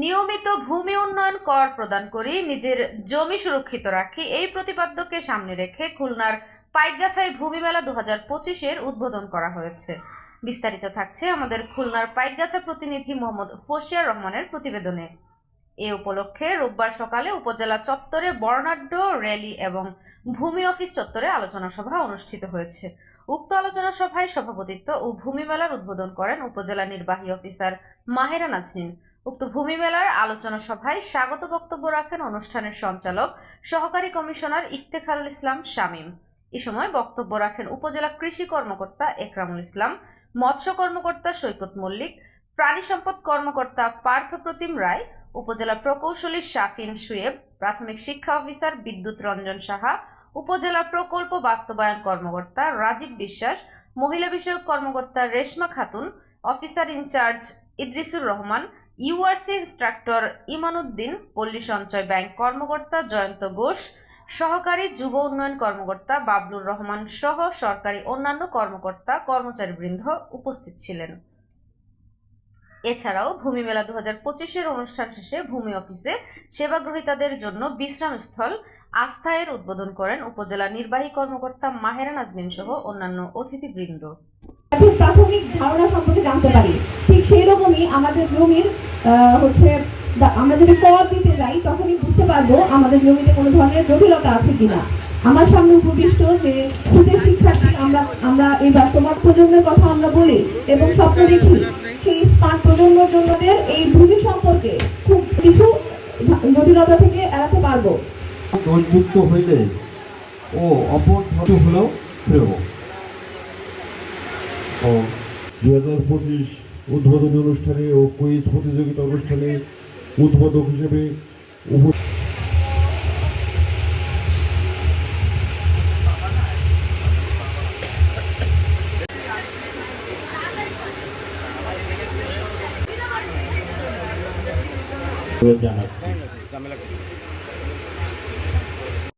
নিয়মিত ভূমি উন্নয়ন কর প্রদান করি নিজের জমি সুরক্ষিত রাখি, এই প্রতিপাদ্যকে সামনে রেখে খুলনার পাইকগাছায় ভূমি মেলা দু হাজার পঁচিশের উদ্বোধন করা হয়েছে। বিস্তারিত থাকছে আমাদের খুলনার পাইকগাছা প্রতিনিধি মোহাম্মদ ফসিয়া রহমানের প্রতিবেদনে। এ উপলক্ষে রোববার সকালে উপজেলা চত্বরে বর্ণাঢ্য র্যালি এবং ভূমি অফিস চত্বরে আলোচনা সভা অনুষ্ঠিত হয়েছে। উক্ত আলোচনা সভায় সভাপতিত্ব ও ভূমি মেলার উদ্বোধন করেন উপজেলা নির্বাহী অফিসার মাহেরা নাজনীন। উক্ত ভূমি মেলার আলোচনা সভায় স্বাগত বক্তব্য রাখেন অনুষ্ঠানের সঞ্চালক, সহকারী কমিশনার ইফতেখারুল ইসলাম শামীম। এ সময় বক্তব্য রাখেন উপজেলা কৃষি কর্মকর্তা একরামুল ইসলাম, মৎস্য কর্মকর্তা সৈকত মল্লিক, প্রাণী সম্পদ কর্মকর্তা পার্থ প্রতিম রায়, উপজেলা প্রকৌশলী শাফিন সুয়েব প্রাথমিক শিক্ষা অফিসার বিদ্যুৎ রঞ্জন সাহা, উপজেলা প্রকল্প বাস্তবায়ন কর্মকর্তা রাজীব বিশ্বাস, মহিলা বিষয়ক কর্মকর্তা Reshma Khatun, officer in charge Idrisur Rahman URC instructor Imanuddin Palli Sanchay bank কর্মকর্তা জয়ন্ত ঘোষ, সহকারী যুব উন্নয়ন কর্মকর্তা বাবলুর রহমান সহ সরকারি অন্যান্য কর্মকর্তা কর্মচারীবৃন্দ উপস্থিত ছিলেন। এছাড়াও ভূমি মেলা দু হাজার পঁচিশের অনুষ্ঠান শেষে ভূমি অফিসে সেবা গ্রহীতাদের জন্য বিশ্রামস্থল আস্থায়ের উদ্বোধন করেন উপজেলা নির্বাহী কর্মকর্তা মাহেরা নাজমিন সহ অন্যান্য অতিথিবৃন্দ। প্রাথমিক ধারণা সম্পর্কে জানতে পারি। ঠিক সেই রকমই আমাদের জমির হচ্ছে আমরা যদি কর দিতে যাই তখনই বুঝতে পারব আমাদের জমিতে কোনো ধরনের জটিলতা আছে কিনা। আমার সামনে উপবিষ্ট যে খুদের শিক্ষার্থী আমরা আমরা এই বর্তমান প্রজন্মের কথা আমরা বলি এবং স্বপ্ন দেখি সেই স্মার্ট প্রজন্মের জন্যদের এই ভূমি সম্পর্কে খুব কিছু জটিলতা থেকে এড়াতে পারব। দোষযুক্ত হইলে ও অপর ধরে হলেও ফেরব ও। দুই হাজার পঁচিশ উদ্বোধনী অনুষ্ঠানে ও কুইজ প্রতিযোগিতা অনুষ্ঠানে উদ্বোধক হিসেবে জানাচ্ছি